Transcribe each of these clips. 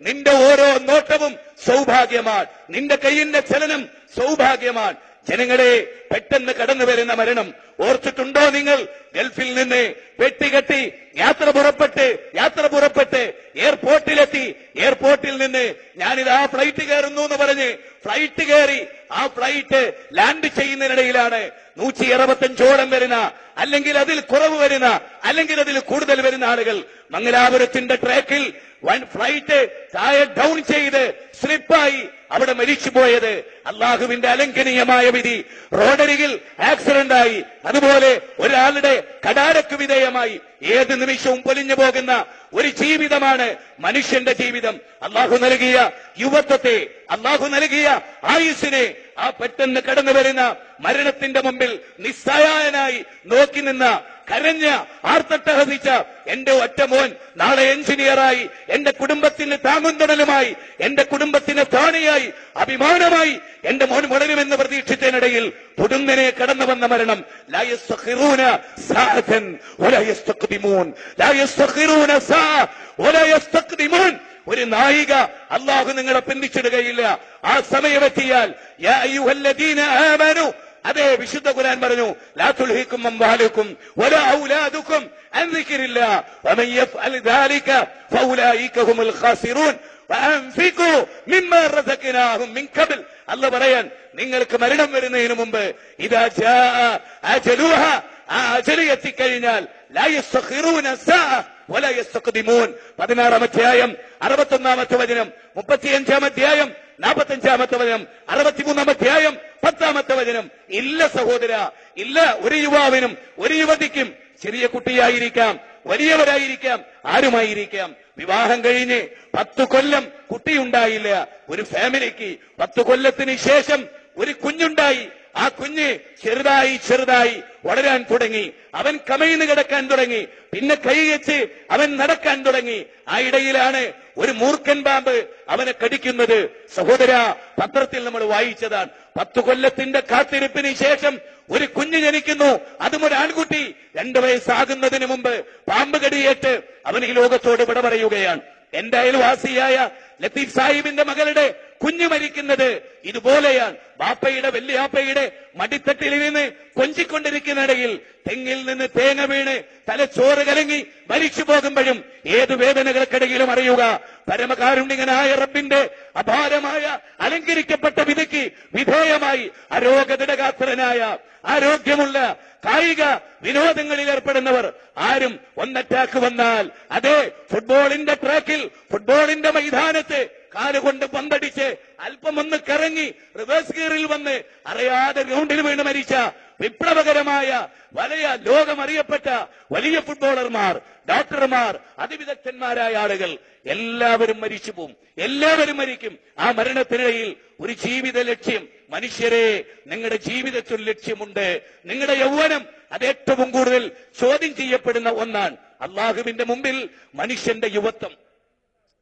നിന്റെ ഓരോ നോട്ടവും സൗഭാഗ്യമാണ്. നിന്റെ കൈയിന്റെ ചലനം സൗഭാഗ്യമാണ്. ജനങ്ങളെ പെട്ടെന്ന് കടന്നു വരുന്ന മരണം. ഓർത്തിട്ടുണ്ടോ നിങ്ങൾ? ഗൾഫിൽ നിന്ന് വെട്ടികെട്ടി യാത്ര പുറപ്പെട്ട് യാത്ര പുറപ്പെട്ട് എയർപോർട്ടിലെത്തി. എയർപോർട്ടിൽ നിന്ന് ഞാനിത് ആ ഫ്ലൈറ്റ് കയറുന്നു എന്ന് പറഞ്ഞ് ഫ്ലൈറ്റ് കയറി. ആ ഫ്ലൈറ്റ് ലാൻഡ് ചെയ്യുന്നതിനിടയിലാണ് നൂറ്റി അറുപത്തഞ്ചോളം വരുന്ന അല്ലെങ്കിൽ അതിൽ കുറവ് വരുന്ന അല്ലെങ്കിൽ അതിൽ കൂടുതൽ വരുന്ന ആളുകൾ മംഗലാപുരത്തിന്റെ ട്രാക്കിൽ വൺ ഫ്ലൈറ്റ് താഴെ ഡൗൺ ചെയ്ത് സ്ലിപ്പായി അവിടെ മരിച്ചു മരിച്ചുപോയത് അള്ളാഹുവിന്റെ അലംഘനീയമായ വിധി. റോഡരികിൽ ആക്സിഡന്റ് ആയി. അതുപോലെ ഒരാളുടെ കടാരക്ക് വിധേയമായി. ഏത് നിമിഷവും പൊലിഞ്ഞു പോകുന്ന ഒരു ജീവിതമാണ് മനുഷ്യന്റെ ജീവിതം. അള്ളാഹു നൽകിയ യുവത്വത്തെ അള്ളാഹു നൽകിയ ആയുസിനെ ആ പെട്ടെന്ന് കടന്നു വരുന്ന മരണത്തിന്റെ മുമ്പിൽ നിസ്സഹായനായി നോക്കി നിന്ന കരഞ്ഞ ആർത്തട്ടഹസിച്ച എന്റെ ഒറ്റ മോൻ നാളെ എഞ്ചിനീയറായി എന്റെ കുടുംബത്തിന് താങ്ങുന്തണലുമായി എന്റെ കുടുംബത്തിന് താണിയായി അഭിമാനമായി എന്റെ മോൻ വളരുമെന്ന് പ്രതീക്ഷിച്ചതിനിടയിൽ പൊടുന്നനെ കടന്നു വന്ന മരണം ഒരു നായിക അള്ളാഹു നിങ്ങളെ പിന്തിച്ചിടുകയില്ല. ആ സമയമെത്തിയാൽ അതെ വിശുദ്ധ ഖുർആൻ പറഞ്ഞു ലാ തുൽഹിക്കും അംവാലുക്കും വലാ ഔലാദുക്കും അൻ ദിക്രില്ലാ വമൻ യഫ്അൽ ദാലിക ഫൗലായിക ഹുമുൽ ഖാസിറൂൻ അല്ല പറയാൻ നിങ്ങൾക്ക് മരണം വരുന്നതിന് മുമ്പ് അജലുഹ ആ അജലി എത്തിക്കഴിഞ്ഞാൽ പതിനാറാം അധ്യായം അറുപത്തൊന്നാമത്തെ വചനം മുപ്പത്തിയഞ്ചാം അധ്യായം നാൽപ്പത്തഞ്ചാമത്തെ വചനം അറുപത്തിമൂന്നാം അധ്യായം പത്താമത്തെ വചനം ഇല്ല സഹോദര ഇല്ല ഒരു യുവാവിനും ഒരു യുവതിക്കും ചെറിയ കുട്ടിയായിരിക്കാം വലിയവരായിരിക്കാം ആരുമായിരിക്കാം. വിവാഹം കഴിഞ്ഞ് പത്തു കൊല്ലം കുട്ടിയുണ്ടായില്ല. ഒരു ഫാമിലിക്ക് പത്തു കൊല്ലത്തിന് ശേഷം ഒരു കുഞ്ഞുണ്ടായി. ആ കുഞ്ഞ് ചെറുതായി ചെറുതായി വളരാൻ തുടങ്ങി. അവൻ കമയിന്ന് കിടക്കാൻ തുടങ്ങി. പിന്നെ കൈ വെച്ച് അവൻ നടക്കാൻ തുടങ്ങി. ആ ഇടയിലാണ് ഒരു മൂർഖൻ പാമ്പ് അവനെ കടിക്കുന്നത്. സഹോദര പത്രത്തിൽ നമ്മൾ വായിച്ചതാണ്. പത്തു കൊല്ലത്തിന്റെ കാത്തിരിപ്പിന് ശേഷം ഒരു കുഞ്ഞ് ജനിക്കുന്നു. അതും ഒരു ആൺകുട്ടി. രണ്ടു വയസ്സാകുന്നതിന് മുമ്പ് പാമ്പ് കടിയേറ്റ് അവൻ ഈ ലോകത്തോട് വിട പറയുകയാണ്. എന്റെ അയൽവാസിയായ ലത്തീഫ് സാഹിബിന്റെ മകളുടെ കുഞ്ഞു മരിക്കുന്നത് ഇതുപോലെയാണ്. ബാപ്പയുടെ വല്യാപ്പയുടെ മടിത്തട്ടിൽ നിന്ന് കൊഞ്ചിക്കൊണ്ടിരിക്കുന്നിടയിൽ തെങ്ങിൽ നിന്ന് തേങ്ങ വീണ് തലച്ചോറ് കലങ്ങി മരിച്ചു പോകുമ്പോഴും ഏത് വേദനകൾക്കിടയിലും അറിയുക. പരമകാരുണ്യനായ റബ്ബിന്റെ അപാരമായ അലങ്കരിക്കപ്പെട്ട വിധിക്ക് വിധേയമായി അരോഗതിടകാത്രനായ ആരോഗ്യമുള്ള കായിക വിനോദങ്ങളിൽ ഏർപ്പെടുന്നവർ ആരും ഒന്നറ്റാക്ക് വന്നാൽ അതെ ഫുട്ബോളിന്റെ ട്രാക്കിൽ ഫുട്ബോളിന്റെ മൈതാനത്ത് കാലുകൊണ്ട് പന്തടിച്ച് അല്പം ഒന്ന് കറങ്ങി റിവേഴ്സ് ഗിയറിൽ വന്ന് അറിയാതെ ഗ്രൗണ്ടിൽ വീണ് മരിച്ച വിപ്ലവകരമായ വലിയ ലോകമറിയപ്പെട്ട വലിയ ഫുട്ബോളർമാർ ഡോക്ടർമാർ അതിവിദഗ്ധന്മാരായ ആളുകൾ എല്ലാവരും മരിച്ചു പോവും. എല്ലാവരും മരിക്കും. ആ മരണത്തിനിടയിൽ ഒരു ജീവിത ലക്ഷ്യം മനുഷ്യരെ നിങ്ങളുടെ ജീവിതത്തിൽ ലക്ഷ്യമുണ്ട്. നിങ്ങളുടെ യൗവനം അത് ഏറ്റവും കൂടുതൽ ചോദ്യം ചെയ്യപ്പെടുന്ന ഒന്നാണ്. അള്ളാഹുവിന്റെ മുമ്പിൽ മനുഷ്യന്റെ യുവത്വം.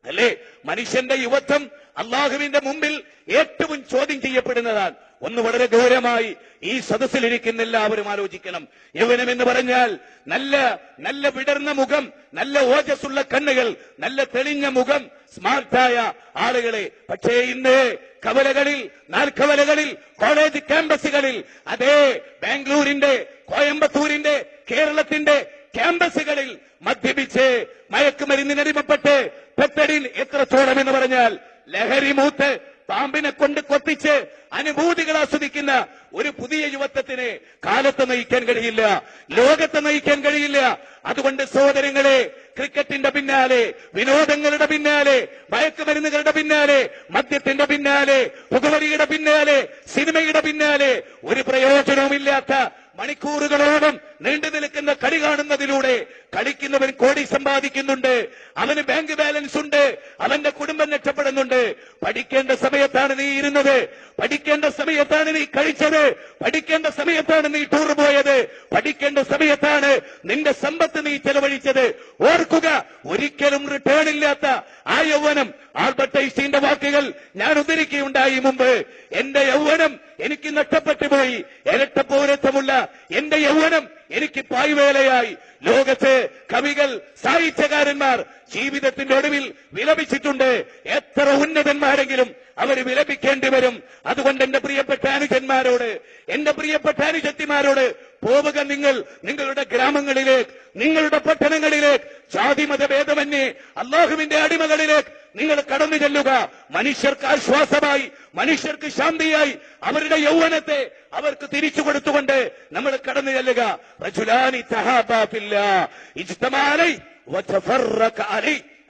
അല്ലേ? മനുഷ്യന്റെ യുവത്വം അള്ളാഹുവിന്റെ മുമ്പിൽ ഏറ്റവും ചോദ്യം ചെയ്യപ്പെടുന്നതാണ്. ഒന്ന് വളരെ ഗൗരവമായി ഈ സദസ്സിലിരിക്കുന്ന എല്ലാവരും ആലോചിക്കണം. യൗവനം എന്ന് പറഞ്ഞാൽ നല്ല നല്ല വിടർന്ന മുഖം നല്ല ഓജസ്സുള്ള കണ്ണുകൾ നല്ല തെളിഞ്ഞ മുഖം സ്മാർട്ടായ ആളുകളെ. പക്ഷേ ഇന്ന് കവലകളിൽ നാൽക്കവലകളിൽ കോളേജ് ക്യാമ്പസുകളിൽ അതേ ബാംഗ്ലൂരിന്റെ കോയമ്പത്തൂരിന്റെ കേരളത്തിന്റെ ക്യാമ്പസുകളിൽ മദ്യപിച്ച് മയക്കുമരുന്നിനടിമപ്പെട്ട് എത്ര എത്രത്തോളം എന്ന് പറഞ്ഞാൽ ലഹരി മൂത്ത് പാമ്പിനെ കൊണ്ട് കൊത്തിച്ച് അനുഭൂതികൾ ആസ്വദിക്കുന്ന ഒരു പുതിയ യുവത്വത്തിന് കാലത്ത് നയിക്കാൻ കഴിയില്ല ലോകത്ത് നയിക്കാൻ കഴിയില്ല. അതുകൊണ്ട് സഹോദരങ്ങളെ ക്രിക്കറ്റിന്റെ പിന്നാലെ വിനോദങ്ങളുടെ പിന്നാലെ മയക്കുമരുന്നുകളുടെ പിന്നാലെ മദ്യത്തിന്റെ പിന്നാലെ പുകവലിയുടെ പിന്നാലെ സിനിമയുടെ പിന്നാലെ ഒരു പ്രയോജനവുമില്ലാത്ത മണിക്കൂറുകളോളം നീണ്ടു നിൽക്കുന്ന കളി കാണുന്നതിലൂടെ കളിക്കുന്നവൻ കോടി സമ്പാദിക്കുന്നുണ്ട്. അവന് ബാങ്ക് ബാലൻസ് ഉണ്ട്. അവന്റെ കുടുംബം രക്ഷപ്പെടുന്നുണ്ട്. പഠിക്കേണ്ട സമയത്താണ് നീ ഇരുന്നത്. പഠിക്കേണ്ട സമയത്താണ് നീ കഴിച്ചത്. പഠിക്കേണ്ട സമയത്താണ് നീ ടൂർ പോയത്. പഠിക്കേണ്ട സമയത്താണ് നിന്റെ സമ്പത്ത് നീ ചെലവഴിച്ചത്. ഓർക്കുക ഒരിക്കലും റിട്ടേൺ ഇല്ലാത്ത ആ യൗവനം. ആൽബർട്ട് ഐസ്റ്റീന്റെ വാക്കുകൾ ഞാൻ ഉദ്ധരിക്കുകയുണ്ടായി മുമ്പ്. എന്റെ യൗവനം എനിക്ക് നഷ്ടപ്പെട്ടു പോയി ഇരട്ട പൗരത്വമുള്ള എന്റെ യൗവനം എനിക്ക് പായ്വേലയായി ലോകത്തെ കവികൾ സാഹിത്യകാരന്മാർ ജീവിതത്തിന്റെ ഒടുവിൽ വിലപിച്ചിട്ടുണ്ട്. എത്ര ഉന്നതന്മാരെങ്കിലും അവർ വിലപിക്കേണ്ടി വരും. അതുകൊണ്ട് എന്റെ പ്രിയപ്പെട്ട അനുജന്മാരോട് എന്റെ പ്രിയപ്പെട്ട അനുജത്തിമാരോട് പോവുക നിങ്ങൾ നിങ്ങളുടെ ഗ്രാമങ്ങളിലേക്ക് നിങ്ങളുടെ പട്ടണങ്ങളിലേക്ക് ജാതിമത ഭേദമന്യേ അള്ളാഹുവിന്റെ അടിമകളിലേക്ക് നിങ്ങൾ കടന്നു ചെല്ലുക. മനുഷ്യർക്ക് ആശ്വാസമായി മനുഷ്യർക്ക് ശാന്തിയായി അവരുടെ യൗവനത്തെ അവർക്ക് തിരിച്ചു കൊടുത്തുകൊണ്ട് നമ്മൾ കടന്നു ചെല്ലുക.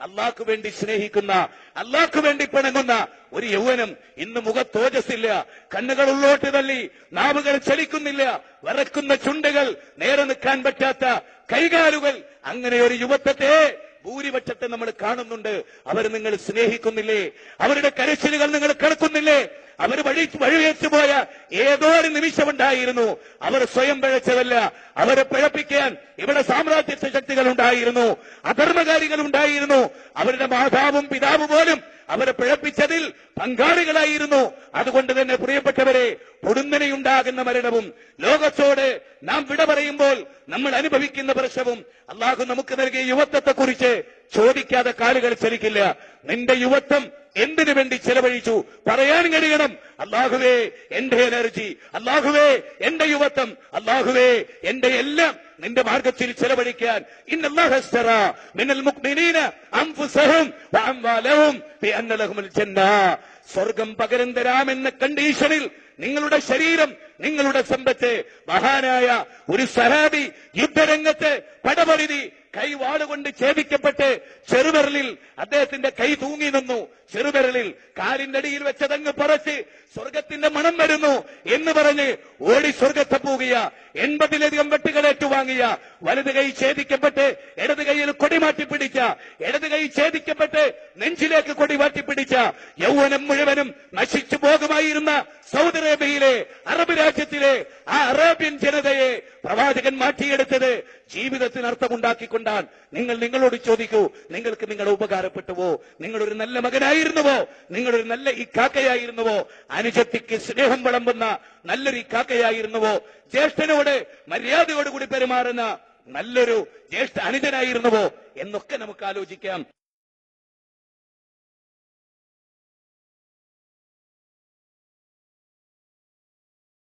അള്ളാഹ്ക്ക് വേണ്ടി സ്നേഹിക്കുന്ന അള്ളാഹ്ക്ക് വേണ്ടി പിണങ്ങുന്ന ഒരു യൗവനം ഇന്ന് മുഖത്തോജസ്സില്ല. കണ്ണുകൾ ഉള്ളോട്ട് തള്ളി നാവുകൾ ചലിക്കുന്നില്ല. വരക്കുന്ന ചുണ്ടുകൾ നേരെ നിൽക്കാൻ പറ്റാത്ത കൈകാലുകൾ. അങ്ങനെ ഒരു യുവത്വത്തെ ഭൂരിപക്ഷത്തെ നമ്മൾ കാണുന്നുണ്ട്. അവർ നിങ്ങൾ സ്നേഹിക്കുന്നില്ലേ? അവരുടെ കരച്ചിലുകൾ നിങ്ങൾ കേൾക്കുന്നില്ലേ? അവർ വഴി വഴിവെച്ചു പോയ ഏതോ ഒരു നിമിഷമുണ്ടായിരുന്നു. അവർ സ്വയം പിഴച്ചതല്ല. അവരെ പിഴപ്പിക്കാൻ ഇവിടെ സാമ്രാജ്യ ശക്തികൾ ഉണ്ടായിരുന്നു. അധർമ്മകാരികൾ ഉണ്ടായിരുന്നു. അവരുടെ മാതാവും പിതാവും പോലും അവരെ പിഴപ്പിച്ചതിൽ പങ്കാളികളായിരുന്നു. അതുകൊണ്ട് തന്നെ പ്രിയപ്പെട്ടവരെ പൊടുന്നനെയുണ്ടാകുന്ന മരണവും ലോകത്തോട് നാം വിട പറയുമ്പോൾ നമ്മൾ അനുഭവിക്കുന്ന പ്രശ്നവും അള്ളാഹു നമുക്ക് നൽകിയ യുവത്വത്തെ കുറിച്ച് ചോദിക്കാതെ കാലുകൾ ചലിക്കില്ല. നിന്റെ യുവത്വം എന്തിനു വേണ്ടി ചെലവഴിച്ചു? പറയാൻ കഴിയണം. അള്ളാഹുവേ എന്റെ എനർജി അള്ളാഹുവേ എന്റെ യുവത്വം അള്ളാഹുവേ എന്റെ എല്ലാം നിന്റെ മാർഗത്തിൽ ചെലവഴിക്കാൻ. ഇന്നല്ലാഹസ്തറ സ്വർഗം പകരം തരാമെന്ന കണ്ടീഷനിൽ നിങ്ങളുടെ ശരീരം നിങ്ങളുടെ സമ്പത്ത്. മഹാനായ ഒരു സഹാബി യുദ്ധരംഗത്ത് പടപൊരുതി കൈവാളുകൊണ്ട് ഛേദിക്കപ്പെട്ട് ചെറുവിരലിൽ അദ്ദേഹത്തിന്റെ കൈ തൂങ്ങി നിന്നു. ചെറുവിരലിൽ കാലിന്റെ അടിയിൽ വെച്ചതങ്ങ് പറച്ച് സ്വർഗത്തിന്റെ മണം വരുന്നു എന്ന് പറഞ്ഞ് ഓടി സ്വർഗത്തെ പോകിയ എൺപതിലധികം വെട്ടുകൾ ഏറ്റുവാങ്ങിയ വലത് കൈ ഛേദിക്കപ്പെട്ട് ഇടത് കൈയിൽ കൊടി മാറ്റി പിടിച്ച ഇടത് കൈ ഛേദിക്കപ്പെട്ട് നെഞ്ചിലേക്ക് കൊടി മാറ്റി പിടിച്ച യൗവനം മുഴുവനും നശിച്ചു പോകുമായിരുന്ന സൗദി അറേബ്യയിലെ അറബ് രാജ്യത്തിലെ ആ അറേബ്യൻ ജനതയെ പ്രവാചകൻ മാറ്റിയെടുത്തത് ജീവിതത്തിന് അർത്ഥമുണ്ടാക്കിക്കൊണ്ടാൽ നിങ്ങൾ നിങ്ങളോട് ചോദിക്കൂ നിങ്ങൾക്ക് നിങ്ങൾ ഉപകാരപ്പെട്ടുവോ? നിങ്ങളൊരു നല്ല മകനായിരുന്നുവോ? നിങ്ങളൊരു നല്ല ഈ കാക്കയായിരുന്നുവോ? അനുജത്തിക്ക് സ്നേഹം വിളമ്പുന്ന നല്ലൊരു ഈ കാക്കയായിരുന്നുവോ? ജ്യേഷ്ഠനോട് മര്യാദയോടുകൂടി പെരുമാറുന്ന നല്ലൊരു ജ്യേഷ്ഠ അനുജനായിരുന്നുവോ? എന്നൊക്കെ നമുക്ക് ആലോചിക്കാം.